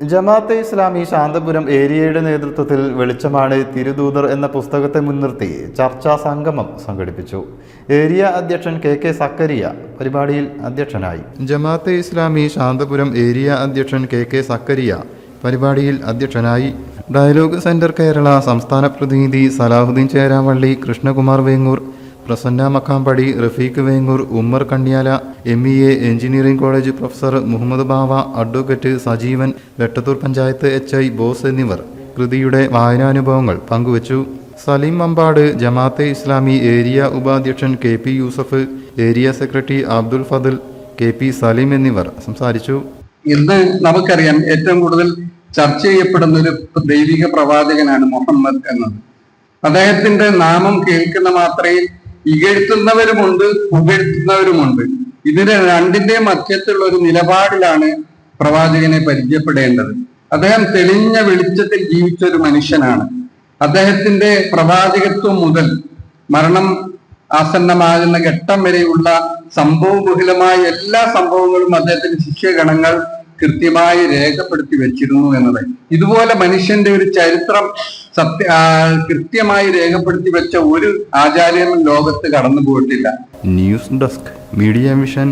ജമാഅത്തെ ഇസ്ലാമി ശാന്തപുരം ഏരിയയുടെ നേതൃത്വത്തിൽ വെളിച്ചമാണ് തിരുദൂതർ എന്ന പുസ്തകത്തെ മുൻനിർത്തി ചർച്ചാ സംഗമം സംഘടിപ്പിച്ചു. ഏരിയ അധ്യക്ഷൻ കെ കെ സക്കരിയ പരിപാടിയിൽ അധ്യക്ഷനായി. ജമാഅത്തെ ഇസ്ലാമി ശാന്തപുരം ഏരിയ അധ്യക്ഷൻ കെ കെ സക്കരിയ പരിപാടിയിൽ അധ്യക്ഷനായി. ഡയലോഗ് സെന്റർ കേരള സംസ്ഥാന പ്രതിനിധി Salahuddin Cheravally Krishnakumar Vengoor Prasanna Makkampadi Rafeeq Vengoor Ummer Kanyala M E A engineering college professor Muhammad Bava advocate Sajeevan Vettathur panchayat H I Bose എന്നിവർ കൃതിയുടെ വായനാനുഭവങ്ങൾ പങ്കുവച്ചു. സലീം അമ്പാട് ജമാഅത്തെ ഇസ്ലാമി ഏരിയ ഉപാധ്യക്ഷൻ K P Yusuf area secretary Abdul Fathil K P Saleem എന്നിവർ സംസാരിച്ചു. ഇന്ന് നമുക്കറിയാം ഏറ്റവും കൂടുതൽ ചർച്ച ചെയ്യപ്പെടുന്ന ഒരു ദൈവിക പ്രവാചകനാണ് മുഹമ്മദ് എന്നത്. അദ്ദേഹത്തിന്റെ നാമം കേൾക്കുന്ന മാത്രയിൽ ഇകഴ്ത്തുന്നവരുമുണ്ട് പുകഴ്ത്തുന്നവരുമുണ്ട്. ഇതിന് രണ്ടിന്റെ മധ്യത്തിലുള്ള ഒരു നിലപാടിലാണ് പ്രവാചകനെ പരിചയപ്പെടേണ്ടത്. അദ്ദേഹം തെളിഞ്ഞ വെളിച്ചത്തിൽ ജീവിച്ച ഒരു മനുഷ്യനാണ്. അദ്ദേഹത്തിന്റെ പ്രവാചകത്വം മുതൽ മരണം ആസന്നമാകുന്ന ഘട്ടം വരെയുള്ള സംഭവബഹുലമായ എല്ലാ സംഭവങ്ങളും അദ്ദേഹത്തിന്റെ ശിഷ്യഗണങ്ങൾ കൃത്യമായി രേഖപ്പെടുത്തി വെച്ചിരുന്നു എന്നത് ഇതുപോലെ മനുഷ്യന്റെ ഒരു ചരിത്രം സത്യ കൃത്യമായി രേഖപ്പെടുത്തി വെച്ച ഒരു ആചാര്യനും ലോകത്ത് കടന്നു പോയിട്ടില്ല ന്യൂസ് ഡെസ്ക് മീഡിയ മിഷൻ